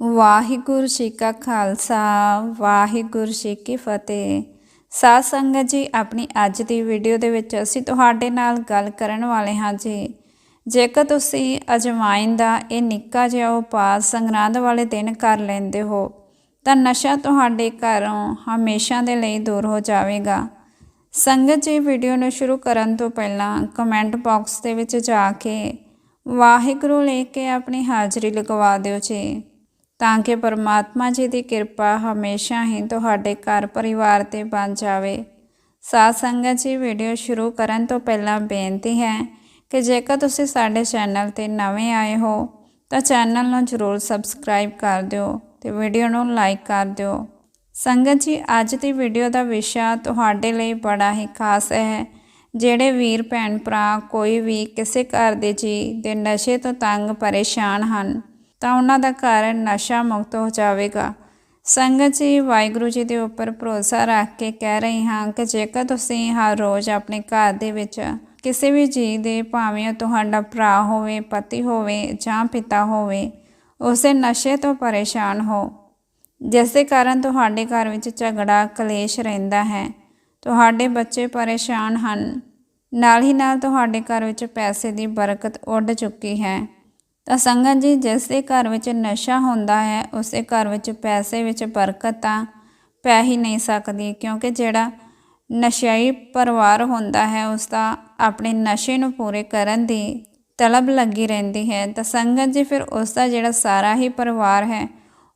ਵਾਹਿਗੁਰੂ ਜੀ ਕਾ ਖਾਲਸਾ, ਵਾਹਿਗੁਰੂ ਜੀ ਕੀ ਫਤਿਹ। ਸਾਧ ਸੰਗਤ ਜੀ, ਆਪਣੀ ਅੱਜ ਦੀ ਵੀਡੀਓ ਦੇ ਵਿੱਚ ਅਸੀਂ ਤੁਹਾਡੇ ਨਾਲ ਗੱਲ ਕਰਨ ਵਾਲੇ ਹਾਂ ਜੀ। ਜੇਕਰ ਤੁਸੀਂ ਅਜਮਾਇਨ ਦਾ ਇਹ ਨਿੱਕਾ ਜਿਹਾ ਉਪਾਅ ਸੰਗਰਾਂਦ ਵਾਲੇ ਦਿਨ ਕਰ ਲੈਂਦੇ ਹੋ, ਤਾਂ ਨਸ਼ਾ ਤੁਹਾਡੇ ਘਰੋਂ ਹਮੇਸ਼ਾ ਦੇ ਲਈ ਦੂਰ ਹੋ ਜਾਵੇਗਾ। ਸੰਗਤ ਜੀ, ਵੀਡੀਓ ਨੂੰ ਸ਼ੁਰੂ ਕਰਨ ਤੋਂ ਪਹਿਲਾਂ ਕਮੈਂਟ ਬਾਕਸ ਦੇ ਵਿੱਚ ਜਾ ਕੇ ਵਾਹਿਗੁਰੂ ਲੈ ਕੇ ਆਪਣੀ ਹਾਜ਼ਰੀ ਲਗਵਾ ਦਿਓ ਜੀ। ਤਾਂ ਕਿ ਪਰਮਾਤਮਾ ਜੀ ਦੀ ਕਿਰਪਾ ਹਮੇਸ਼ਾ ਹੀ ਤੁਹਾਡੇ ਘਰ ਪਰਿਵਾਰ ਤੇ ਬਣ ਜਾਵੇ। ਸਾਧ ਸੰਗਤ ਜੀ, ਵੀਡੀਓ ਸ਼ੁਰੂ ਕਰਨ ਤੋਂ ਪਹਿਲਾਂ ਬੇਨਤੀ ਹੈ ਕਿ ਜੇਕਰ ਤੁਸੀਂ ਸਾਡੇ ਚੈਨਲ ਤੇ ਨਵੇਂ ਆਏ ਹੋ, ਤਾਂ ਚੈਨਲ ਨੂੰ ਜ਼ਰੂਰ ਸਬਸਕ੍ਰਾਈਬ ਕਰ ਦਿਓ ਤੇ ਵੀਡੀਓ ਨੂੰ ਲਾਈਕ ਕਰ ਦਿਓ। ਸੰਗਤ ਜੀ, ਅੱਜ ਦੀ ਵੀਡੀਓ ਦਾ ਵਿਸ਼ਾ ਤੁਹਾਡੇ ਲਈ ਬੜਾ ਹੀ ਖਾਸ ਹੈ। ਜਿਹੜੇ ਵੀਰ, ਭੈਣ, ਭਰਾ, ਕੋਈ ਵੀ ਕਿਸੇ ਘਰ ਦੇ ਜੀ ਦੇ ਨਸ਼ੇ ਤੋਂ ਤੰਗ ਪਰੇਸ਼ਾਨ ਹਨ ਤਾਂ ਉਹਨਾਂ ਦਾ ਘਰ ਨਸ਼ਾ ਮੁਕਤ ਹੋ ਜਾਵੇਗਾ। ਸੰਗਤ ਜੀ, ਵਾਹਿਗੁਰੂ ਜੀ ਦੇ ਉੱਪਰ ਭਰੋਸਾ ਰੱਖ ਕੇ ਕਹਿ ਰਹੀ ਹਾਂ ਕਿ ਜੇਕਰ ਤੁਸੀਂ ਹਰ ਰੋਜ਼ ਆਪਣੇ ਘਰ ਦੇ ਵਿੱਚ ਕਿਸੇ ਵੀ ਜੀ ਦੇ ਭਾਵੇਂ ਉਹ ਤੁਹਾਡਾ ਭਰਾ ਹੋਵੇ, ਪਤੀ ਹੋਵੇ ਜਾਂ ਪਿਤਾ ਹੋਵੇ, ਉਸੇ ਨਸ਼ੇ ਤੋਂ ਪਰੇਸ਼ਾਨ ਹੋ। ਜਿਸ ਦੇ ਕਾਰਨ ਤੁਹਾਡੇ ਘਰ ਵਿੱਚ ਝਗੜਾ, ਕਲੇਸ਼ ਰਹਿੰਦਾ ਹੈ। ਤੁਹਾਡੇ ਬੱਚੇ ਪਰੇਸ਼ਾਨ ਹਨ। ਨਾਲ ਹੀ ਨਾਲ ਤੁਹਾਡੇ ਘਰ ਵਿੱਚ ਪੈਸੇ ਦੀ ਬਰਕਤ ਉੱਡ ਚੁੱਕੀ ਹੈ। ਤਾਂ ਸੰਗਤ ਜੀ ਜਿਸ ਦੇ ਘਰ ਵਿੱਚ ਨਸ਼ਾ ਹੁੰਦਾ ਹੈ, ਉਸੇ ਘਰ ਵਿੱਚ ਪੈਸੇ ਵਿੱਚ ਬਰਕਤ ਤਾਂ ਪੈ ਹੀ ਨਹੀਂ ਸਕਦੀ, ਕਿਉਂਕਿ ਜਿਹੜਾ ਨਸ਼ਈ ਪਰਿਵਾਰ ਹੁੰਦਾ ਹੈ, ਉਸ ਦਾ ਆਪਣੇ ਨਸ਼ੇ ਨੂੰ ਪੂਰੇ ਕਰਨ ਦੀ ਤਲਬ ਲੱਗੀ ਰਹਿੰਦੀ ਹੈ। ਤਾਂ ਸੰਗਤ ਜੀ, ਫਿਰ ਉਸ ਦਾ ਜਿਹੜਾ ਸਾਰਾ ਹੀ ਪਰਿਵਾਰ ਹੈ,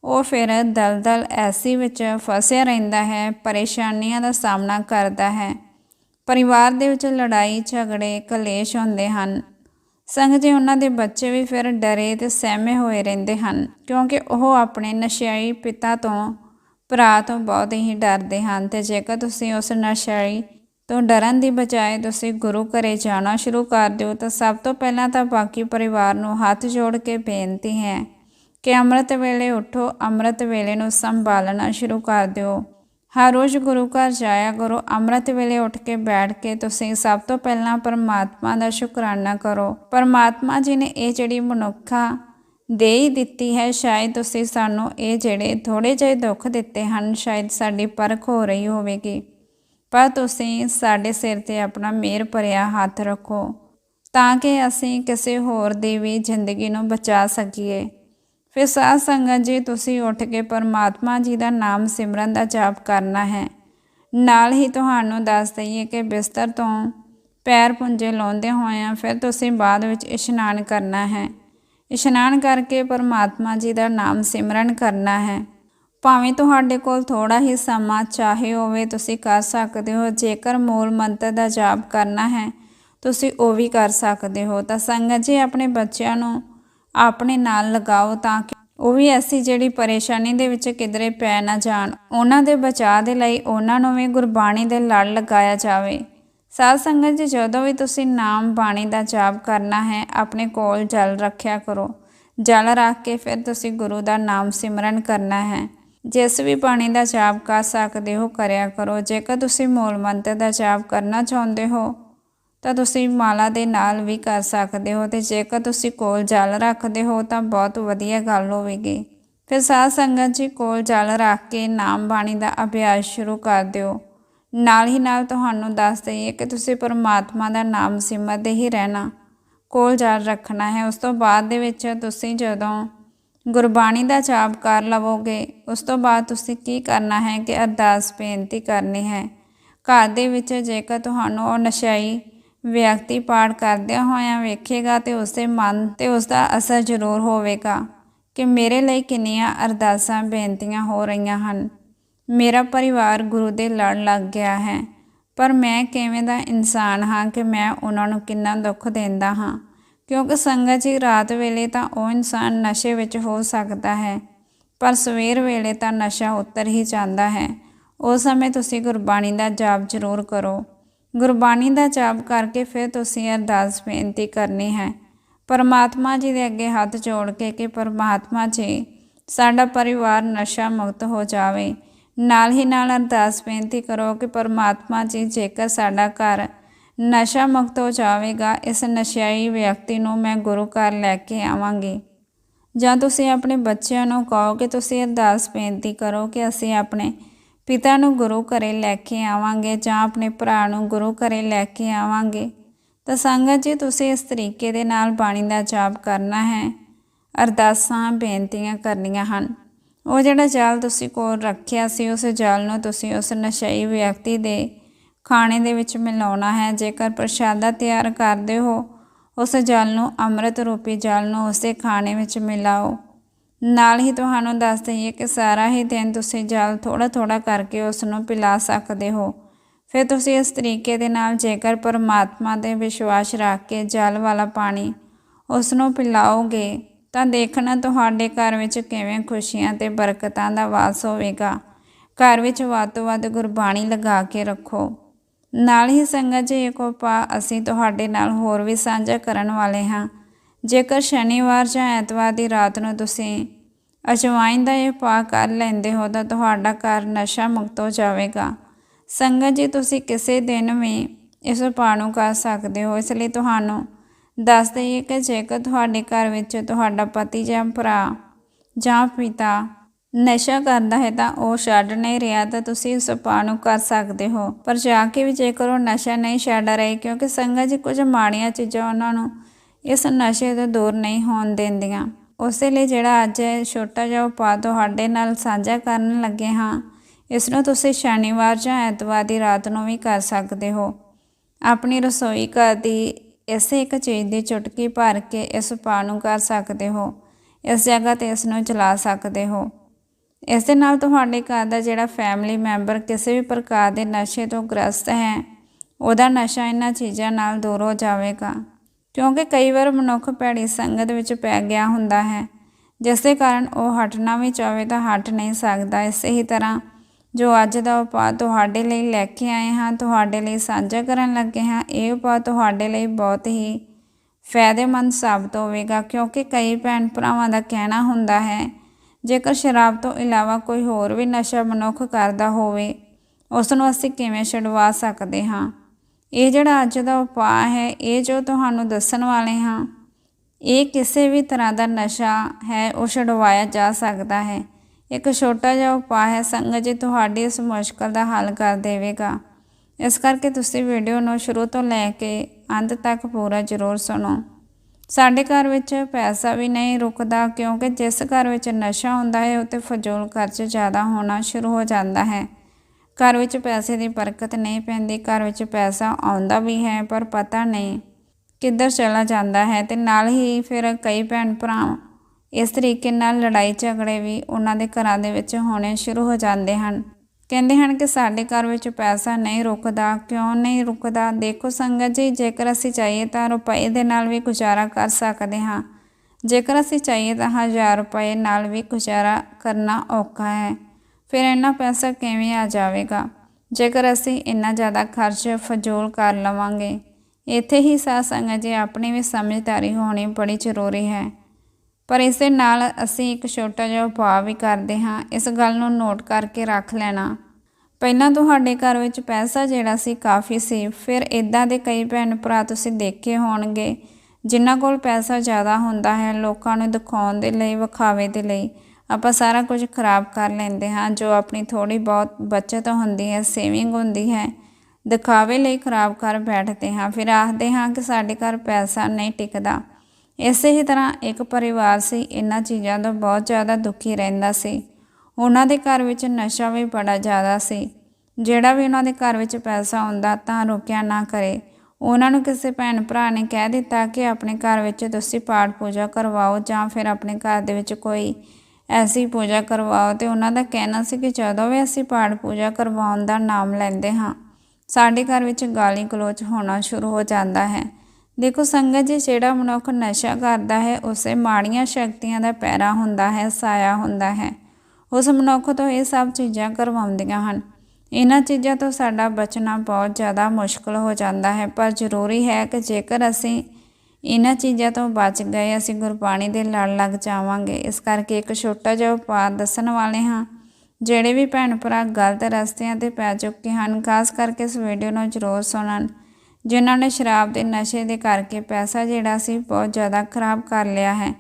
ਉਹ ਫਿਰ ਦਲਦਲ ਐਸੀ ਵਿੱਚ ਫਸਿਆ ਰਹਿੰਦਾ ਹੈ, ਪਰੇਸ਼ਾਨੀਆਂ ਦਾ ਸਾਹਮਣਾ ਕਰਦਾ ਹੈ। ਪਰਿਵਾਰ ਦੇ ਵਿੱਚ ਲੜਾਈ, ਝਗੜੇ, ਕਲੇਸ਼ ਹੁੰਦੇ ਹਨ। ਸੰਗਤ ਜੀ, ਉਹਨਾਂ ਦੇ ਬੱਚੇ ਵੀ ਫਿਰ ਡਰੇ ਤੇ ਸਹਿਮੇ ਹੋਏ ਰਹਿੰਦੇ ਹਨ, ਕਿਉਂਕਿ ਉਹ ਆਪਣੇ ਨਸ਼ਿਆਈ ਪਿਤਾ ਤੋਂ, ਭਰਾ ਤੋਂ ਬਹੁਤ ਹੀ ਡਰਦੇ ਹਨ ਤੇ ਜੇਕਰ ਤੁਸੀਂ ਉਸ ਨਸ਼ਿਆਈ ਤੋਂ ਡਰਨ ਦੀ ਬਜਾਏ ਤੁਸੀਂ ਗੁਰੂ ਘਰੇ ਜਾਣਾ ਸ਼ੁਰੂ ਕਰ ਦਿਓ, ਤਾਂ ਸਭ ਤੋਂ ਪਹਿਲਾਂ ਤਾਂ ਬਾਕੀ ਪਰਿਵਾਰ ਨੂੰ ਹੱਥ ਜੋੜ ਕੇ ਬੇਨਤੀ ਹੈ ਕਿ ਅੰਮ੍ਰਿਤ ਵੇਲੇ ਉਠੋ, ਅੰਮ੍ਰਿਤ ਵੇਲੇ ਨੂੰ ਸੰਭਾਲਣਾ ਸ਼ੁਰੂ ਕਰ ਦਿਓ। ਹਰ ਰੋਜ਼ ਗੁਰੂ ਘਰ ਜਾਇਆ ਕਰੋ, ਅੰਮ੍ਰਿਤ ਵੇਲੇ ਉੱਠ ਕੇ ਬੈਠ ਕੇ ਤੁਸੀਂ ਸਭ ਤੋਂ ਪਹਿਲਾਂ ਪਰਮਾਤਮਾ ਦਾ ਸ਼ੁਕਰਾਨਾ ਕਰੋ। ਪਰਮਾਤਮਾ ਜੀ ਨੇ ਇਹ ਜਿਹੜੀ ਮਨੁੱਖਾ ਦੇ ਹੀ ਦਿੱਤੀ ਹੈ, ਸ਼ਾਇਦ ਤੁਸੀਂ ਸਾਨੂੰ ਇਹ ਜਿਹੜੇ ਥੋੜੇ ਜਿਹੇ ਦੁੱਖ ਦਿੱਤੇ ਹਨ, ਸ਼ਾਇਦ ਸਾਡੀ ਪਰਖ ਹੋ ਰਹੀ ਹੋਵੇਗੀ। ਪਰ ਤੁਸੀਂ ਸਾਡੇ ਸਿਰ ਤੇ ਆਪਣਾ ਮਿਹਰ ਭਰਿਆ ਹੱਥ ਰੱਖੋ, ਤਾਂ ਕਿ ਅਸੀਂ ਕਿਸੇ ਹੋਰ ਦੀ ਵੀ ਜ਼ਿੰਦਗੀ ਨੂੰ ਬਚਾ ਸਕੀਏ। ਫਿਰ ਸਾਧ ਸੰਗਤ ਜੀ, ਤੁਸੀਂ ਉੱਠ ਕੇ ਪਰਮਾਤਮਾ ਜੀ ਦਾ ਨਾਮ ਸਿਮਰਨ ਦਾ ਜਾਪ ਕਰਨਾ ਹੈ। ਨਾਲ ਹੀ ਤੁਹਾਨੂੰ ਦੱਸ ਦਈਏ ਕਿ ਬਿਸਤਰ ਤੋਂ ਪੈਰ ਪੁੰਜੇ ਲਾਉਂਦੇ ਹੋਇਆਂ ਫਿਰ ਤੁਸੀਂ ਬਾਅਦ ਵਿੱਚ ਇਸ਼ਨਾਨ ਕਰਨਾ ਹੈ। ਇਸ਼ਨਾਨ ਕਰਕੇ ਪਰਮਾਤਮਾ ਜੀ ਦਾ ਨਾਮ ਸਿਮਰਨ ਕਰਨਾ ਹੈ। ਭਾਵੇਂ ਤੁਹਾਡੇ ਕੋਲ ਥੋੜਾ ਹੀ ਸਮਾਂ ਚਾਹੇ ਹੋਵੇ, ਤੁਸੀਂ ਕਰ ਸਕਦੇ ਹੋ। ਜੇਕਰ ਮੂਲ ਮੰਤਰ ਦਾ ਜਾਪ ਕਰਨਾ ਹੈ, ਤੁਸੀਂ ਉਹ ਵੀ ਕਰ ਸਕਦੇ ਹੋ। ਤਾਂ ਸੰਗਤ ਜੀ, ਆਪਣੇ ਬੱਚਿਆਂ ਨੂੰ ਆਪਣੇ ਨਾਲ ਲਗਾਓ ਤਾਂ ਕਿ ਉਹ ਵੀ ਐਸੀ ਜਿਹੜੀ ਪਰੇਸ਼ਾਨੀ ਦੇ ਵਿੱਚ ਕਿਧਰੇ ਪੈ ਨਾ ਜਾਣ। ਉਹਨਾਂ ਦੇ ਬਚਾਅ ਦੇ ਲਈ ਉਹਨਾਂ ਨੂੰ ਵੀ ਗੁਰਬਾਣੀ ਦੇ ਲੜ ਲਗਾਇਆ ਜਾਵੇ। ਸਾਧ ਸੰਗਤ ਜੀ, ਜਦੋਂ ਵੀ ਤੁਸੀਂ ਨਾਮ ਬਾਣੀ ਦਾ ਜਾਪ ਕਰਨਾ ਹੈ, ਆਪਣੇ ਕੋਲ ਜਲ ਰੱਖਿਆ ਕਰੋ। ਜਲ ਰੱਖ ਕੇ ਫਿਰ ਤੁਸੀਂ ਗੁਰੂ ਦਾ ਨਾਮ ਸਿਮਰਨ ਕਰਨਾ ਹੈ। ਜਿਸ ਵੀ ਬਾਣੀ ਦਾ ਜਾਪ ਕਰ ਸਕਦੇ ਹੋ, ਕਰਿਆ ਕਰੋ। ਜੇਕਰ ਤੁਸੀਂ ਮੂਲ ਮੰਤਰ ਦਾ ਜਾਪ ਕਰਨਾ ਚਾਹੁੰਦੇ ਹੋ ਤਾਂ ਤੁਸੀਂ ਮਾਲਾ ਦੇ ਨਾਲ ਵੀ ਕਰ ਸਕਦੇ ਹੋ ਤੇ ਜੇਕਰ ਤੁਸੀਂ ਕੋਲ ਜਲ ਰੱਖਦੇ ਹੋ ਤਾਂ ਬਹੁਤ ਵਧੀਆ ਗੱਲ ਹੋਵੇਗੀ। ਫਿਰ ਸਾਧ ਸੰਗਤ ਜੀ ਕੋਲ ਜਲ ਰੱਖ ਕੇ ਨਾਮ ਬਾਣੀ ਦਾ ਅਭਿਆਸ ਸ਼ੁਰੂ ਕਰ ਦਿਓ। ਨਾਲ ਹੀ ਨਾਲ ਤੁਹਾਨੂੰ ਦੱਸ ਦਈਏ ਕਿ ਤੁਸੀਂ ਪਰਮਾਤਮਾ ਦਾ ਨਾਮ ਸਿਮਰਦੇ ਹੀ ਰਹਿਣਾ, ਕੋਲ ਜਲ ਰੱਖਣਾ ਹੈ। ਉਸ ਤੋਂ ਬਾਅਦ ਦੇ ਵਿੱਚ ਤੁਸੀਂ ਜਦੋਂ ਗੁਰਬਾਣੀ ਦਾ ਜਾਪ ਕਰ ਲਵੋਗੇ, ਉਸ ਤੋਂ ਬਾਅਦ ਤੁਸੀਂ ਕੀ ਕਰਨਾ ਹੈ ਕਿ ਅਰਦਾਸ ਬੇਨਤੀ ਕਰਨੀ ਹੈ। ਘਰ ਦੇ ਵਿੱਚ ਜੇਕਰ ਤੁਹਾਨੂੰ ਉਹ ਨਸ਼ਾਈ ਵਿਅਕਤੀ ਪਾਠ ਕਰਦਿਆਂ ਹੋਇਆਂ ਵੇਖੇਗਾ ਤੇ ਉਸਦੇ ਮਨ ਤੇ ਉਸਦਾ ਅਸਰ ਜ਼ਰੂਰ ਹੋਵੇਗਾ ਕਿ ਮੇਰੇ ਲਈ ਕਿੰਨੀਆਂ ਅਰਦਾਸਾਂ ਬੇਨਤੀਆਂ ਹੋ ਰਹੀਆਂ ਹਨ। ਮੇਰਾ ਪਰਿਵਾਰ ਗੁਰੂ ਦੇ ਲੜ ਲੱਗ ਗਿਆ ਹੈ, ਪਰ ਮੈਂ ਕਿਵੇਂ ਦਾ ਇਨਸਾਨ ਹਾਂ ਕਿ ਮੈਂ ਉਹਨਾਂ ਨੂੰ ਕਿੰਨਾ ਦੁੱਖ ਦਿੰਦਾ ਹਾਂ? ਕਿਉਂਕਿ ਸੰਗਤ ਜੀ ਰਾਤ ਵੇਲੇ ਤਾਂ ਉਹ ਇਨਸਾਨ ਨਸ਼ੇ ਵਿੱਚ ਹੋ ਸਕਦਾ ਹੈ, ਪਰ ਸਵੇਰ ਵੇਲੇ ਤਾਂ ਨਸ਼ਾ ਉਤਰ ਹੀ ਜਾਂਦਾ ਹੈ। ਉਸ ਸਮੇਂ ਤੁਸੀਂ ਗੁਰਬਾਣੀ ਦਾ ਜਾਪ ਜ਼ਰੂਰ ਕਰੋ। ਗੁਰਬਾਣੀ ਦਾ ਜਾਪ ਕਰਕੇ ਫਿਰ ਤੁਸੀਂ ਅਰਦਾਸ ਬੇਨਤੀ ਕਰਨੀ ਹੈ। ਪਰਮਾਤਮਾ ਜੀ ਦੇ ਅੱਗੇ ਹੱਥ ਜੋੜ ਕੇ ਕਿ ਪਰਮਾਤਮਾ ਜੀ, ਸਾਡਾ ਪਰਿਵਾਰ ਨਸ਼ਾ ਮੁਕਤ ਹੋ ਜਾਵੇ। ਨਾਲ ਹੀ ਨਾਲ ਅਰਦਾਸ ਬੇਨਤੀ ਕਰੋ ਕਿ ਪਰਮਾਤਮਾ ਜੀ, ਜੇਕਰ ਸਾਡਾ ਘਰ ਨਸ਼ਾ ਮੁਕਤ ਹੋ ਜਾਵੇਗਾ, ਇਸ ਨਸ਼ਿਆਈ ਵਿਅਕਤੀ ਨੂੰ ਮੈਂ ਗੁਰੂ ਘਰ ਲੈ ਕੇ ਆਵਾਂਗੀ। ਜਾਂ ਤੁਸੀਂ ਆਪਣੇ ਬੱਚਿਆਂ ਨੂੰ ਕਹੋ ਕਿ ਤੁਸੀਂ ਅਰਦਾਸ ਬੇਨਤੀ ਕਰੋ ਕਿ ਅਸੀਂ ਆਪਣੇ ਪਿਤਾ ਨੂੰ ਗੁਰੂ ਘਰੇ ਲੈ ਕੇ ਆਵਾਂਗੇ ਜਾਂ ਆਪਣੇ ਭਰਾ ਨੂੰ ਗੁਰੂ ਘਰੇ ਲੈ ਕੇ ਆਵਾਂਗੇ। ਤਾਂ ਸੰਗਤ ਜੀ, ਤੁਸੀਂ ਇਸ ਤਰੀਕੇ ਦੇ ਨਾਲ ਬਾਣੀ ਦਾ ਜਾਪ ਕਰਨਾ ਹੈ। ਅਰਦਾਸਾਂ, ਬੇਨਤੀਆਂ ਕਰਨੀਆਂ ਹਨ। ਉਹ ਜਿਹੜਾ ਜਲ ਤੁਸੀਂ ਕੋਲ ਰੱਖਿਆ ਸੀ, ਉਸ ਜਲ ਨੂੰ ਤੁਸੀਂ ਉਸ ਨਸ਼ਈ ਵਿਅਕਤੀ ਦੇ ਖਾਣੇ ਦੇ ਵਿੱਚ ਮਿਲਾਉਣਾ ਹੈ। ਜੇਕਰ ਪ੍ਰਸ਼ਾਦਾ ਤਿਆਰ ਕਰਦੇ ਹੋ, ਉਸ ਜਲ ਨੂੰ ਅੰਮ੍ਰਿਤ ਰੂਪੀ ਜਲ ਨੂੰ ਉਸੇ ਖਾਣੇ ਵਿੱਚ ਮਿਲਾਓ। ਨਾਲ ਹੀ ਤੁਹਾਨੂੰ ਦੱਸ ਦਈਏ ਕਿ ਸਾਰਾ ਹੀ ਦਿਨ ਤੁਸੀਂ ਜਲ ਥੋੜਾ ਥੋੜਾ ਕਰਕੇ ਉਸ ਨੂੰ ਪਿਲਾ ਸਕਦੇ ਹੋ। ਫਿਰ ਤੁਸੀਂ ਇਸ ਤਰੀਕੇ ਦੇ ਨਾਲ ਜੇਕਰ ਪਰਮਾਤਮਾ ਤੇ ਵਿਸ਼ਵਾਸ ਰੱਖ ਕੇ ਜਲ ਵਾਲਾ ਪਾਣੀ ਉਸ ਨੂੰ ਪਿਲਾਓਗੇ, ਤਾਂ ਦੇਖਣਾ ਤੁਹਾਡੇ ਘਰ ਵਿੱਚ ਕਿਵੇਂ ਖੁਸ਼ੀਆਂ ਤੇ ਬਰਕਤਾਂ ਦਾ ਵਾਸ ਹੋਵੇਗਾ। ਘਰ ਵਿੱਚ ਵੱਧ ਤੋਂ ਵੱਧ ਗੁਰਬਾਣੀ ਲਗਾ ਕੇ ਰੱਖੋ। ਨਾਲ ਹੀ ਸੰਗਤ ਜੀ, ਇੱਕ ਉਪਾਅ ਅਸੀਂ ਤੁਹਾਡੇ ਨਾਲ ਹੋਰ ਵੀ ਸਾਂਝਾ ਕਰਨ ਵਾਲੇ ਹਾਂ। ਜੇਕਰ ਸ਼ਨੀਵਾਰ ਜਾਂ ਐਤਵਾਰ ਦੀ ਰਾਤ ਨੂੰ ਤੁਸੀਂ ਅਜਵਾਇਨ ਦਾ ਇਹ ਉਪਾਅ ਕਰ ਲੈਂਦੇ ਹੋ ਤਾਂ ਤੁਹਾਡਾ ਘਰ ਨਸ਼ਾ ਮੁਕਤ ਹੋ ਜਾਵੇਗਾ। ਸੰਗਤ ਜੀ, ਤੁਸੀਂ ਕਿਸੇ ਦਿਨ ਵੀ ਇਸ ਉਪਾਅ ਨੂੰ ਕਰ ਸਕਦੇ ਹੋ। ਇਸ ਲਈ ਤੁਹਾਨੂੰ ਦੱਸ ਦਈਏ ਕਿ ਜੇਕਰ ਤੁਹਾਡੇ ਘਰ ਵਿੱਚ ਤੁਹਾਡਾ ਪਤੀ ਜਾਂ ਭਰਾ ਜਾਂ ਪਿਤਾ ਨਸ਼ਾ ਕਰਦਾ ਹੈ ਤਾਂ ਉਹ ਛੱਡ ਨਹੀਂ ਰਿਹਾ ਤਾਂ ਤੁਸੀਂ ਉਸ ਉਪਾਅ ਨੂੰ ਕਰ ਸਕਦੇ ਹੋ। ਪਰ ਜਾ ਕੇ ਵੀ ਜੇਕਰ ਉਹ ਨਸ਼ਾ ਨਹੀਂ ਛੱਡ ਰਹੇ ਕਿਉਂਕਿ ਸੰਗਤ ਜੀ, ਕੁਝ ਮਾੜੀਆਂ ਚੀਜ਼ਾਂ ਉਹਨਾਂ ਨੂੰ ਇਸ ਨਸ਼ੇ ਤੋਂ ਦੂਰ ਨਹੀਂ ਹੋਣ ਦਿੰਦੀਆਂ। ਉਸੇ ਲਈ ਜਿਹੜਾ ਅੱਜ ਛੋਟਾ ਜਿਹਾ ਉਪਾਅ ਤੁਹਾਡੇ ਨਾਲ ਸਾਂਝਾ ਕਰਨ ਲੱਗੇ ਹਾਂ। ਇਸ ਨੂੰ ਤੁਸੀਂ ਸ਼ਨੀਵਾਰ ਜਾਂ ਐਤਵਾਰ ਦੀ ਰਾਤ ਨੂੰ ਵੀ ਕਰ ਸਕਦੇ ਹੋ। ਆਪਣੀ ਰਸੋਈ ਘਰ ਦੀ ਇਸੇ ਇੱਕ ਚੀਜ਼ ਦੀ ਚੁਟਕੀ ਭਰ ਕੇ ਇਸ ਉਪਾਅ ਨੂੰ ਕਰ ਸਕਦੇ ਹੋ। ਇਸ ਜਗ੍ਹਾ ਤੇ ਇਸ ਨੂੰ ਚਲਾ ਸਕਦੇ ਹੋ। ਇਸ ਦੇ ਨਾਲ ਤੁਹਾਡੇ ਘਰ ਦਾ ਜਿਹੜਾ ਫੈਮਿਲੀ ਮੈਂਬਰ ਕਿਸੇ ਵੀ ਪ੍ਰਕਾਰ ਦੇ ਨਸ਼ੇ ਤੋਂ ਗ੍ਰਸਤ ਹੈ, ਉਹਦਾ ਨਸ਼ਾ ਇਹਨਾਂ ਚੀਜ਼ਾਂ ਨਾਲ ਦੂਰ ਹੋ ਜਾਵੇਗਾ। ਕਿਉਂਕਿ ਕਈ ਵਾਰ ਮਨੁੱਖ ਭੈੜੀ ਸੰਗਤ ਵਿੱਚ ਪੈ ਗਿਆ ਹੁੰਦਾ ਹੈ, ਜਿਸ ਦੇ ਕਾਰਨ ਉਹ ਹਟਣਾ ਵੀ ਚਾਹੇ ਤਾਂ ਹਟ ਨਹੀਂ ਸਕਦਾ। ਇਸੇ ਹੀ ਤਰ੍ਹਾਂ ਜੋ ਅੱਜ ਦਾ ਉਪਾਅ ਤੁਹਾਡੇ ਲਈ ਲੈ ਕੇ ਆਏ ਹਾਂ, ਤੁਹਾਡੇ ਲਈ ਸਾਂਝਾ ਕਰਨ ਲੱਗੇ ਹਾਂ, ਇਹ ਉਪਾਅ ਤੁਹਾਡੇ ਲਈ ਬਹੁਤ ਹੀ ਫਾਇਦੇਮੰਦ ਸਾਬਤ ਹੋਵੇਗਾ, ਕਿਉਂਕਿ ਕਈ ਭੈਣ ਭਰਾਵਾਂ ਦਾ ਕਹਿਣਾ ਹੁੰਦਾ ਹੈ, ਜੇਕਰ ਸ਼ਰਾਬ ਤੋਂ ਇਲਾਵਾ ਕੋਈ ਹੋਰ ਵੀ ਨਸ਼ਾ ਮਨੁੱਖ ਕਰਦਾ ਹੋਵੇ, ਉਸ ਨੂੰ ਅਸੀਂ ਕਿਵੇਂ ਛਡਵਾ ਸਕਦੇ ਹਾਂ? ਇਹ ਜਿਹੜਾ ਅੱਜ ਦਾ ਉਪਾਅ ਹੈ, ਇਹ ਜੋ ਤੁਹਾਨੂੰ ਦੱਸਣ ਵਾਲੇ ਹਾਂ, ਇਹ ਕਿਸੇ ਵੀ ਤਰ੍ਹਾਂ ਦਾ ਨਸ਼ਾ ਹੈ, ਉਹ ਛਡਵਾਇਆ ਜਾ ਸਕਦਾ ਹੈ। ਇੱਕ ਛੋਟਾ ਜਿਹਾ ਉਪਾਅ ਹੈ, ਸੰਗਤ ਜੀ ਤੁਹਾਡੀ ਇਸ ਮੁਸ਼ਕਲ ਦਾ ਹੱਲ ਕਰ ਦੇਵੇਗਾ। ਇਸ ਕਰਕੇ ਤੁਸੀਂ ਵੀਡੀਓ ਨੂੰ ਸ਼ੁਰੂ ਤੋਂ ਲੈ ਕੇ ਅੰਤ ਤੱਕ ਪੂਰਾ ਜ਼ਰੂਰ ਸੁਣੋ। ਸਾਡੇ ਘਰ ਵਿੱਚ ਪੈਸਾ ਵੀ ਨਹੀਂ ਰੁਕਦਾ, ਕਿਉਂਕਿ ਜਿਸ ਘਰ ਵਿੱਚ ਨਸ਼ਾ ਹੁੰਦਾ ਹੈ ਉੱਤੇ ਫਜ਼ੂਲ ਖਰਚ ਜ਼ਿਆਦਾ ਹੋਣਾ ਸ਼ੁਰੂ ਹੋ ਜਾਂਦਾ ਹੈ। ਘਰ ਵਿੱਚ ਪੈਸੇ ਦੀ ਬਰਕਤ ਨਹੀਂ ਪੈਂਦੀ, ਘਰ ਵਿੱਚ ਪੈਸਾ ਆਉਂਦਾ ਵੀ ਹੈ, ਪਰ ਪਤਾ ਨਹੀਂ ਕਿੱਧਰ ਚਲਾ ਜਾਂਦਾ ਹੈ ਤੇ ਨਾਲ ਹੀ ਫਿਰ ਕਈ ਭੈਣ ਭਰਾ ਇਸ ਤਰੀਕੇ ਨਾਲ ਲੜਾਈ ਝਗੜੇ ਵੀ ਉਹਨਾਂ ਦੇ ਘਰਾਂ ਦੇ ਵਿੱਚ ਹੋਣੇ ਸ਼ੁਰੂ ਹੋ ਜਾਂਦੇ ਹਨ। ਕਹਿੰਦੇ ਹਨ ਕਿ ਸਾਡੇ ਘਰ ਵਿੱਚ ਪੈਸਾ ਨਹੀਂ ਰੁਕਦਾ, ਕਿਉਂ ਨਹੀਂ ਰੁਕਦਾ? ਦੇਖੋ ਸੰਗਤ ਜੀ, ਜੇਕਰ ਅਸੀਂ ਚਾਹੀਏ ਤਾਂ ਰੁਪਏ ਦੇ ਨਾਲ ਵੀ ਗੁਜ਼ਾਰਾ ਕਰ ਸਕਦੇ ਹਾਂ। ਜੇਕਰ ਅਸੀਂ ਚਾਹੀਏ ਤਾਂ ਹਜ਼ਾਰ ਰੁਪਏ ਨਾਲ ਵੀ ਗੁਜ਼ਾਰਾ ਕਰਨਾ ਔਖਾ ਹੈ। ਫਿਰ ਇੰਨਾ ਪੈਸਾ ਕਿਵੇਂ ਆ ਜਾਵੇਗਾ? ਜੇਕਰ ਅਸੀਂ ਇੰਨਾ ਜ਼ਿਆਦਾ ਖਰਚ ਫਜ਼ੂਲ ਕਰ ਲਵਾਂਗੇ, ਇੱਥੇ ਹੀ ਸਾਧ ਸੰਗਤ ਜੀ ਆਪਣੀ ਵੀ ਸਮਝਦਾਰੀ ਹੋਣੀ ਬੜੀ ਜ਼ਰੂਰੀ ਹੈ। ਪਰ ਇਸ ਦੇ ਨਾਲ ਅਸੀਂ ਇੱਕ ਛੋਟਾ ਜਿਹਾ ਉਪਾਅ ਵੀ ਕਰਦੇ ਹਾਂ, ਇਸ ਗੱਲ ਨੂੰ ਨੋਟ ਕਰਕੇ ਰੱਖ ਲੈਣਾ। ਪਹਿਲਾਂ ਤੁਹਾਡੇ ਘਰ ਵਿੱਚ ਪੈਸਾ ਜਿਹੜਾ ਸੀ ਕਾਫੀ ਸੀ, ਫਿਰ ਇਦਾਂ ਦੇ ਕਈ ਭੈਣ ਭਰਾ ਤੁਸੀਂ ਦੇਖੇ ਹੋਣਗੇ, ਜਿਨ੍ਹਾਂ ਕੋਲ ਪੈਸਾ ਜ਼ਿਆਦਾ ਹੁੰਦਾ ਹੈ ਲੋਕਾਂ ਨੂੰ ਦਿਖਾਉਣ ਦੇ ਲਈ, ਵਿਖਾਵੇ ਦੇ ਲਈ। ਆਪਾਂ ਸਾਰਾ ਕੁਝ ਖਰਾਬ ਕਰ ਲੈਂਦੇ ਹਾਂ, ਜੋ ਆਪਣੀ ਥੋੜੀ ਬਹੁਤ ਬਚਤ ਹੁੰਦੀ ਹੈ ਸੇਵਿੰਗ ਹੁੰਦੀ ਹੈ, ਦਿਖਾਵੇ ਲਈ ਖਰਾਬ ਕਰ ਬੈਠਦੇ ਹਾਂ, ਫਿਰ ਆਖਦੇ ਹਾਂ ਕਿ ਸਾਡੇ ਘਰ ਪੈਸਾ ਨਹੀਂ ਟਿਕਦਾ। ਇਸੇ ਹੀ ਤਰ੍ਹਾਂ ਇੱਕ ਪਰਿਵਾਰ ਸੀ, ਇਹਨਾਂ ਚੀਜ਼ਾਂ ਤੋਂ ਬਹੁਤ ਜ਼ਿਆਦਾ ਦੁਖੀ ਰਹਿੰਦਾ ਸੀ। ਉਹਨਾਂ ਦੇ ਘਰ ਵਿੱਚ ਨਸ਼ਾ ਵੀ ਬੜਾ ਜ਼ਿਆਦਾ ਸੀ। ਜਿਹੜਾ ਵੀ ਉਹਨਾਂ ਦੇ ਘਰ ਵਿੱਚ ਪੈਸਾ ਆਉਂਦਾ, ਤਾਂ ਰੋਕਿਆ ਨਾ ਕਰੇ। ਉਹਨਾਂ ਨੂੰ ਕਿਸੇ ਭੈਣ ਭਰਾ ਨੇ ਕਹਿ ਦਿੱਤਾ ਕਿ ਆਪਣੇ ਘਰ ਵਿੱਚ ਤੁਸੀਂ ਪਾਠ ਪੂਜਾ ਕਰਵਾਓ ਜਾਂ ਫਿਰ ਆਪਣੇ ਘਰ ਦੇ ਵਿੱਚ ਕੋਈ ਐਸੀ ਪੂਜਾ ਕਰਵਾਓ ਤੇ ਉਹਨਾਂ ਦਾ ਕਹਿਣਾ ਸੀ ਕਿ ਜਦੋਂ ਵੀ ਅਸੀਂ ਪਾਠ ਪੂਜਾ ਕਰਵਾਉਣ ਦਾ ਨਾਮ ਲੈਂਦੇ ਹਾਂ, ਸਾਡੇ ਘਰ ਵਿੱਚ ਗਾਲੀ ਗਲੋਚ ਹੋਣਾ ਸ਼ੁਰੂ ਹੋ ਜਾਂਦਾ ਹੈ। ਦੇਖੋ, ਸੰਗਤ ਜੀ, ਜਿਹੜਾ ਮਨੁੱਖ ਨਸ਼ਾ ਕਰਦਾ ਹੈ, ਉਸੇ ਮਾੜੀਆਂ ਸ਼ਕਤੀਆਂ ਦਾ ਪੈਰਾ ਹੁੰਦਾ ਹੈ, ਸਾਇਆ ਹੁੰਦਾ ਹੈ। ਉਸ ਮਨੁੱਖ ਤੋਂ ਇਹ ਸਭ ਚੀਜ਼ਾਂ ਕਰਵਾਉਂਦੀਆਂ ਹਨ। ਇਹਨਾਂ ਚੀਜ਼ਾਂ ਤੋਂ ਸਾਡਾ ਬਚਣਾ ਬਹੁਤ ਜ਼ਿਆਦਾ ਮੁਸ਼ਕਲ ਹੋ ਜਾਂਦਾ ਹੈ, ਪਰ ਜ਼ਰੂਰੀ ਹੈ ਕਿ ਜੇਕਰ ਅਸੀਂ ਇਹਨਾਂ ਚੀਜ਼ਾਂ ਤੋਂ ਬਚ ਗਏ, ਅਸੀਂ ਗੁਰਬਾਣੀ ਦੇ ਲੜ ਲੱਗ ਜਾਵਾਂਗੇ। ਇਸ ਕਰਕੇ ਇੱਕ ਛੋਟਾ ਜਿਹਾ ਉਪਾਅ ਦੱਸਣ ਵਾਲੇ ਹਾਂ। ਜਿਹੜੇ ਵੀ ਭੈਣ ਭਰਾ ਗਲਤ ਰਸਤਿਆਂ ਤੇ ਪੈ ਚੁੱਕੇ ਹਨ, ਖਾਸ ਕਰਕੇ ਇਸ ਵੀਡੀਓ ਨੂੰ ਜ਼ਰੂਰ ਸੁਣਨ। ਜਿਨ੍ਹਾਂ ਨੇ ਸ਼ਰਾਬ ਦੇ ਨਸ਼ੇ ਦੇ ਕਰਕੇ ਪੈਸਾ ਜਿਹੜਾ ਸੀ, ਬਹੁਤ ਜ਼ਿਆਦਾ ਖਰਾਬ ਕਰ ਲਿਆ ਹੈ।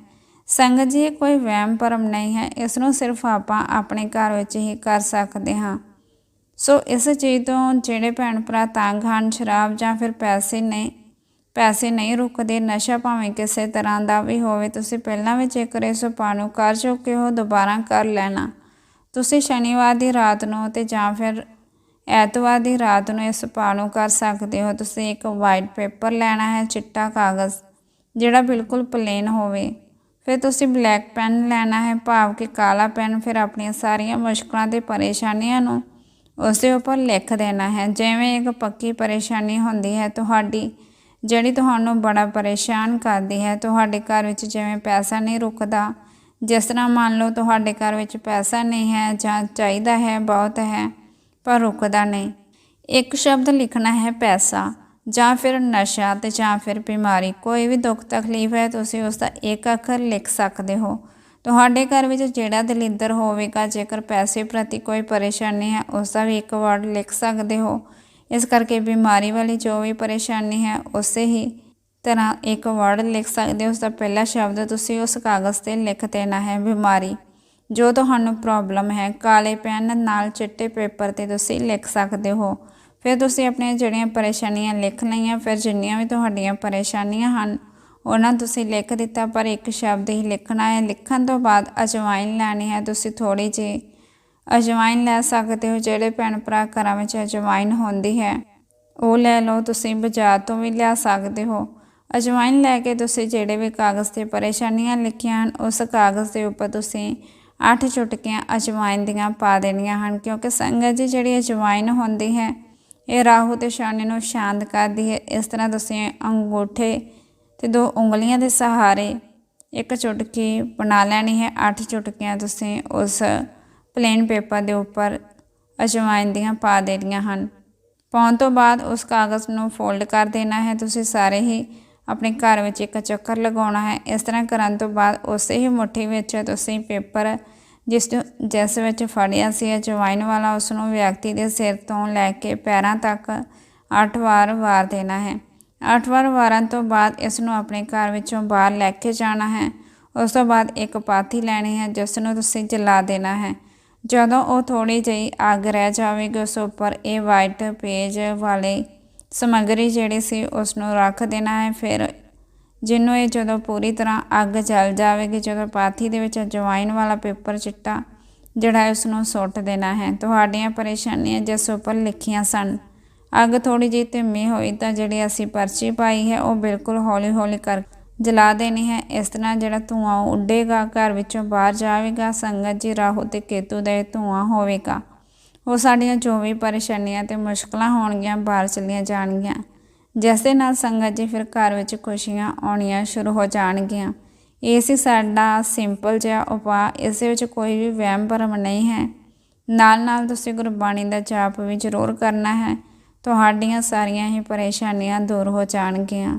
ਸੰਗਤ ਜੀ, ਇਹ ਕੋਈ ਵਹਿਮ ਭਰਮ ਨਹੀਂ ਹੈ। ਇਸ ਨੂੰ ਸਿਰਫ ਆਪਾਂ ਆਪਣੇ ਘਰ ਵਿੱਚ ਹੀ ਕਰ ਸਕਦੇ ਹਾਂ। ਸੋ ਇਸ ਚੀਜ਼ ਤੋਂ ਜਿਹੜੇ ਭੈਣ ਭਰਾ ਤੰਗ ਹਨ, ਸ਼ਰਾਬ ਜਾਂ ਫਿਰ ਪੈਸੇ ਨਹੀਂ ਪੈਸੇ ਨਹੀਂ ਰੁਕਦੇ, ਨਸ਼ਾ ਭਾਵੇਂ ਕਿਸੇ ਤਰ੍ਹਾਂ ਦਾ ਵੀ ਹੋਵੇ, ਤੁਸੀਂ ਪਹਿਲਾਂ ਵੀ ਜੇਕਰ ਇਸ ਸੋ ਨੂੰ ਕਰ ਚੁੱਕੇ ਹੋ, ਦੁਬਾਰਾ ਕਰ ਲੈਣਾ। ਤੁਸੀਂ ਸ਼ਨੀਵਾਰ ਦੀ ਰਾਤ ਨੂੰ ਤੇ ਜਾਂ ਫਿਰ ਐਤਵਾਰ ਦੀ ਰਾਤ ਨੂੰ ਇਸ ਉਪਾਅ ਨੂੰ ਕਰ ਸਕਦੇ ਹੋ। ਤੁਸੀਂ ਇੱਕ ਵਾਈਟ ਪੇਪਰ ਲੈਣਾ ਹੈ, ਚਿੱਟਾ ਕਾਗਜ਼, ਜਿਹੜਾ ਬਿਲਕੁਲ ਪਲੇਨ ਹੋਵੇ। ਫਿਰ ਤੁਸੀਂ ਬਲੈਕ ਪੈਨ ਲੈਣਾ ਹੈ, ਭਾਵ ਕਿ ਕਾਲਾ ਪੈਨ ਫਿਰ ਆਪਣੀਆਂ ਸਾਰੀਆਂ ਮੁਸ਼ਕਲਾਂ ਤੇ ਪਰੇਸ਼ਾਨੀਆਂ ਨੂੰ ਉਸ ਦੇ ਉੱਪਰ ਲਿਖ ਦੇਣਾ ਹੈ। ਜਿਵੇਂ ਇੱਕ ਪੱਕੀ ਪਰੇਸ਼ਾਨੀ ਹੁੰਦੀ ਹੈ, ਤੁਹਾਡੀ ਜਿਹੜੀ ਤੁਹਾਨੂੰ ਬੜਾ ਪਰੇਸ਼ਾਨ ਕਰਦੀ ਹੈ, ਤੁਹਾਡੇ ਘਰ ਵਿੱਚ ਜਿਵੇਂ ਪੈਸਾ ਨਹੀਂ ਰੁਕਦਾ, ਜਿਸ ਤਰ੍ਹਾਂ ਮੰਨ ਲਓ ਤੁਹਾਡੇ ਘਰ ਵਿੱਚ ਪੈਸਾ ਨਹੀਂ ਹੈ ਜਾਂ ਚਾਹੀਦਾ ਹੈ, ਬਹੁਤ ਹੈ, ਪਰ ਰੁਕਦਾ ਨਹੀਂ। ਇੱਕ ਸ਼ਬਦ ਲਿਖਣਾ ਹੈ ਪੈਸਾ, ਜਾਂ ਫਿਰ ਨਸ਼ਾ ਤੇ ਜਾਂ ਫਿਰ ਬਿਮਾਰੀ। ਕੋਈ ਵੀ ਦੁੱਖ ਤਕਲੀਫ ਹੈ, ਤੁਸੀਂ ਉਸ ਦਾ ਇੱਕ ਅੱਖਰ ਲਿਖ ਸਕਦੇ ਹੋ। ਤੁਹਾਡੇ ਘਰ ਵਿੱਚ ਜਿਹੜਾ ਦਲਿੱਦਰ ਹੋਵੇਗਾ, ਜੇਕਰ ਪੈਸੇ ਪ੍ਰਤੀ ਕੋਈ ਪਰੇਸ਼ਾਨੀ ਹੈ ਉਸ ਦਾ ਵੀ ਇੱਕ ਵਰਡ ਲਿਖ ਸਕਦੇ ਹੋ। ਇਸ ਕਰਕੇ ਬਿਮਾਰੀ ਵਾਲੀ ਜੋ ਵੀ ਪਰੇਸ਼ਾਨੀ ਹੈ, ਉਸੇ ਹੀ ਤਰ੍ਹਾਂ ਇੱਕ ਵਰਡ ਲਿਖ ਸਕਦੇ ਹੋ ਉਸ ਦਾ ਪਹਿਲਾ ਸ਼ਬਦ ਤੁਸੀਂ ਉਸ ਕਾਗਜ਼ ਤੇ ਲਿਖ ਦੇਣਾ ਹੈ, ਬਿਮਾਰੀ। ਜੋ ਤੁਹਾਨੂੰ ਪ੍ਰੋਬਲਮ ਹੈ, ਕਾਲੇ ਪੈਨ ਨਾਲ ਚਿੱਟੇ ਪੇਪਰ ਤੇ ਤੁਸੀਂ ਲਿਖ ਸਕਦੇ ਹੋ। ਫਿਰ ਤੁਸੀਂ ਆਪਣੀਆਂ ਜਿਹੜੀਆਂ ਪਰੇਸ਼ਾਨੀਆਂ ਲਿਖ ਲਈਆਂ, ਫਿਰ ਜਿੰਨੀਆਂ ਵੀ ਤੁਹਾਡੀਆਂ ਪਰੇਸ਼ਾਨੀਆਂ ਹਨ, ਉਹਨਾਂ ਤੁਸੀਂ ਲਿਖ ਦਿੱਤਾ, ਪਰ ਇੱਕ ਸ਼ਬਦ ਹੀ ਲਿਖਣਾ ਹੈ। ਲਿਖਣ ਤੋਂ ਬਾਅਦ ਅਜਵਾਇਨ ਲੈਣੀ ਹੈ, ਤੁਸੀਂ ਥੋੜੀ ਜਿਹੀ ਅਜਵਾਇਨ ਲੈ ਸਕਦੇ ਹੋ ਜਿਹੜੇ ਭੈਣ ਭਰਾ ਘਰਾਂ ਵਿੱਚ ਅਜਵਾਇਨ ਹੁੰਦੀ ਹੈ। ਉਹ ਲੈ ਲਓ, ਤੁਸੀਂ ਬਾਜ਼ਾਰ ਤੋਂ ਵੀ ਲਿਆ ਸਕਦੇ ਹੋ। ਅਜਵਾਇਨ ਲੈ ਕੇ ਤੁਸੀਂ ਜਿਹੜੇ ਵੀ ਕਾਗਜ਼ ਤੇ ਪਰੇਸ਼ਾਨੀਆਂ ਲਿਖੀਆਂ ਹਨ, ਉਸ ਕਾਗਜ਼ ਦੇ ਉੱਪਰ ਤੁਸੀਂ ਅੱਠ ਚੁਟਕੀਆਂ ਅਜਵਾਇਨ ਦੀਆਂ ਪਾ ਦੇਣੀਆਂ ਹਨ, ਕਿਉਂਕਿ ਸੰਗਤ ਜੀ ਜਿਹੜੀ ਅਜਵਾਇਨ ਹੁੰਦੀ ਹੈ, ਇਹ ਰਾਹੂ ਤੇ ਸ਼ਾਨੀ ਨੂੰ ਸ਼ਾਂਤ ਕਰਦੀ ਹੈ। ਇਸ ਤਰ੍ਹਾਂ ਤੁਸੀਂ ਅੰਗੂਠੇ ਤੇ ਦੋ ਉਂਗਲੀਆਂ ਦੇ ਸਹਾਰੇ ਇੱਕ ਚੁਟਕੀ ਬਣਾ ਲੈਣੀ ਹੈ, ਅੱਠ ਚੁਟਕੀਆਂ ਤੁਸੀਂ ਉਸ ਪਲੇਨ ਪੇਪਰ ਦੇ ਉੱਪਰ ਅਜਵਾਇਨ ਦੀਆਂ ਪਾ ਦੇਣੀਆਂ ਹਨ। ਪਾਉਣ ਤੋਂ ਬਾਅਦ ਉਸ ਕਾਗਜ਼ ਨੂੰ ਫੋਲਡ ਕਰ ਦੇਣਾ ਹੈ। ਤੁਸੀਂ ਸਾਰੇ ਹੀ ਆਪਣੇ ਘਰ ਵਿੱਚ ਇੱਕ ਚੱਕਰ ਲਗਾਉਣਾ ਹੈ। ਇਸ ਤਰ੍ਹਾਂ ਕਰਨ ਤੋਂ ਬਾਅਦ ਉਸੇ ਹੀ ਮੁੱਠੀ ਵਿੱਚ ਤੁਸੀਂ ਪੇਪਰ ਜਿਸ ਨੂੰ ਜਿਸ ਵਿੱਚ ਫੜਿਆ ਸੀ ਅਜਵਾਇਨ ਵਾਲਾ, ਉਸ ਨੂੰ ਵਿਅਕਤੀ ਦੇ ਸਿਰ ਤੋਂ ਲੈ ਕੇ ਪੈਰਾਂ ਤੱਕ 8 ਵਾਰ ਵਾਰ ਦੇਣਾ ਹੈ। 8 ਵਾਰ ਵਾਰਨ ਤੋਂ ਬਾਅਦ ਇਸ ਨੂੰ ਆਪਣੇ ਘਰ ਵਿੱਚੋਂ ਬਾਹਰ ਲੈ ਕੇ ਜਾਣਾ ਹੈ। ਉਸ ਤੋਂ ਬਾਅਦ ਇੱਕ ਪਾਥੀ ਲੈਣੀ ਹੈ, ਜਿਸ ਨੂੰ ਤੁਸੀਂ ਜਲਾ ਦੇਣਾ ਹੈ। ਜਦੋਂ ਉਹ ਥੋੜੀ ਜਿਹੀ ਅੱਗ ਰਹਿ ਜਾਵੇਗੀ, ਉਸ ਉੱਪਰ ਇਹ ਵਾਈਟ ਪੇਜ ਵਾਲੇ ਸਮੱਗਰੀ ਜਿਹੜੀ ਸੀ ਉਸ ਨੂੰ ਰੱਖ ਦੇਣਾ ਹੈ। ਫਿਰ ਜਿਹਨੂੰ ਇਹ ਜਦੋਂ ਪੂਰੀ ਤਰ੍ਹਾਂ ਅੱਗ ਜਲ ਜਾਵੇਗੀ, ਜਦੋਂ ਪਾਥੀ ਦੇ ਵਿੱਚ ਅਜਵਾਇਨ ਵਾਲਾ ਪੇਪਰ ਚਿੱਟਾ ਜਿਹੜਾ ਹੈ ਉਸ ਨੂੰ ਸੁੱਟ ਦੇਣਾ ਹੈ। ਤੁਹਾਡੀਆਂ ਪਰੇਸ਼ਾਨੀਆਂ ਜਿਸ ਉੱਪਰ ਲਿਖੀਆਂ ਸਨ, ਅੱਗ ਥੋੜੀ ਜਿਹੀ ਧੀਮੀ ਹੋਈ ਤਾਂ ਜਿਹੜੀ ਅਸੀਂ ਪਰਚੀ ਪਾਈ ਹੈ, ਉਹ ਬਿਲਕੁਲ ਹੌਲੀ ਹੌਲੀ ਕਰ ਜਲਾ ਦੇਣੀ ਹੈ। ਇਸ ਤਰ੍ਹਾਂ ਜਿਹੜਾ ਧੂਆਂ ਉੱਡੇਗਾ, ਘਰ ਵਿੱਚੋਂ ਬਾਹਰ ਜਾਵੇਗਾ, ਸੰਗਤ ਜੀ, ਰਾਹੂ ਤੇ ਕੇਤੂ ਦਾ ਇਹ ਧੂਆਂ ਹੋਵੇਗਾ। ਉਹ ਸਾਡੀਆਂ ਜੋ ਵੀ ਪਰੇਸ਼ਾਨੀਆਂ ਤੇ ਮੁਸ਼ਕਲਾਂ ਹੋਣਗੀਆਂ, ਬਾਹਰ ਚਲੀਆਂ ਜਾਣਗੀਆਂ। ਜਿਸ ਦੇ ਨਾਲ ਸੰਗਤ ਜੀ ਫਿਰ ਘਰ ਵਿੱਚ ਖੁਸ਼ੀਆਂ ਆਉਣੀਆਂ ਸ਼ੁਰੂ ਹੋ ਜਾਣਗੀਆਂ। ਇਹ ਸੀ ਸਾਡਾ ਸਿੰਪਲ ਜਿਹਾ ਉਪਾਅ। ਇਸ ਵਿੱਚ ਕੋਈ ਵੀ ਵਹਿਮ ਭਰਮ ਨਹੀਂ ਹੈ। ਨਾਲ ਨਾਲ ਤੁਸੀਂ ਗੁਰਬਾਣੀ ਦਾ ਜਾਪ ਵੀ ਜ਼ਰੂਰ ਕਰਨਾ ਹੈ। ਤੁਹਾਡੀਆਂ ਸਾਰੀਆਂ ਹੀ ਪਰੇਸ਼ਾਨੀਆਂ ਦੂਰ ਹੋ ਜਾਣਗੀਆਂ।